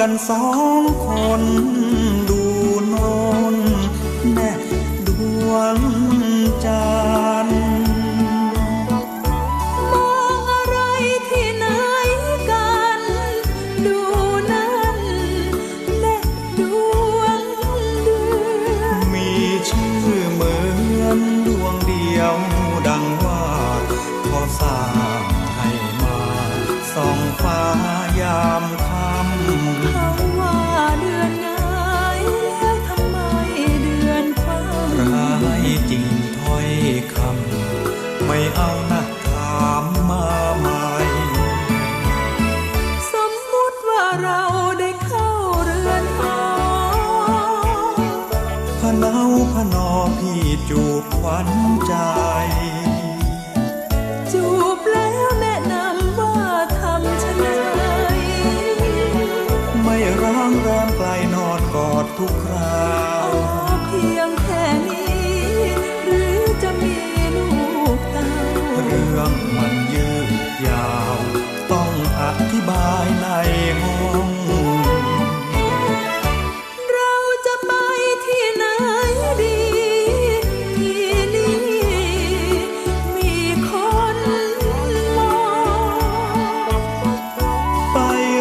กันสองคนดูนนแน่ดวงจันทร์มองอะไรที่ไหนกันดูนั่นแน่ดวงเดือนมีชื่อเหมือนดวงเดียวดังว่าเขาสร้างให้มาส่องฟ้ายาม ค่เขาว่าเดือนไงแล้วทำไมเดือนฟ้าำร้จริงถอยคำไม่เอานะถามมาใหม่สมมติว่าเราได้เข้าเรือนหอพะเนาพะนอพี่จูบขวัญใจ กอดทุกคราขวอเพียงแค่นี้ หรือจะมีลูกเต้าเรื่องมันยืดยาว ต้องอธิบายในห้องเราจะไปที่ไหนดี ที่นี่ มีคนมองไป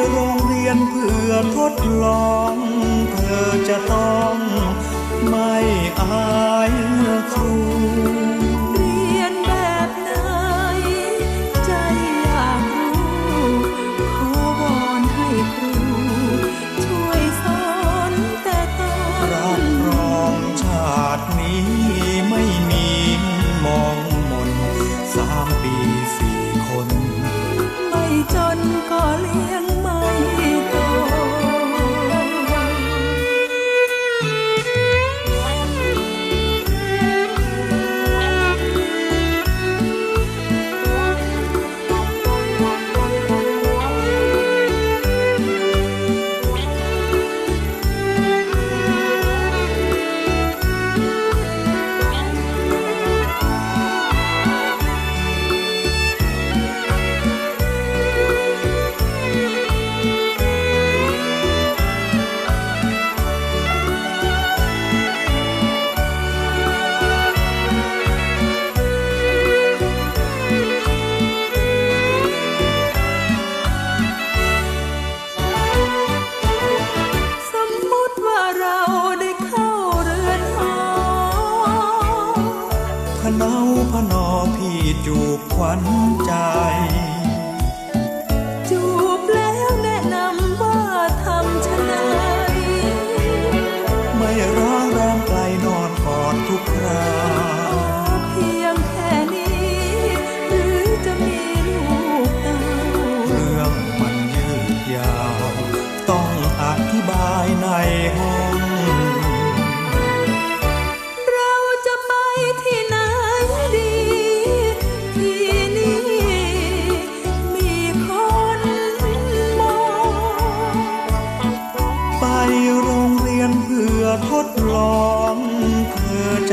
โรงเรียนเพื่อทดลองเธอ จะต้องไม่อาย เนาพนอพี่จูบขวัญใจ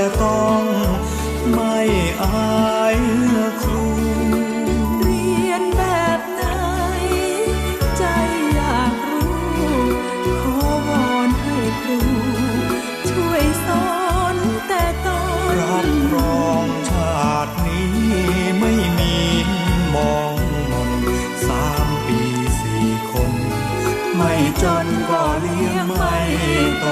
จะต้องไม่อายครู เรียนแบบไหน ใจอยากรู้ ขอวอนให้ครู ช่วยสอนแต่ตอรับนรองชาตินี้ไม่มีมองมนสามปีสี่คน ไม่จนก็เลี้ยงไม่โต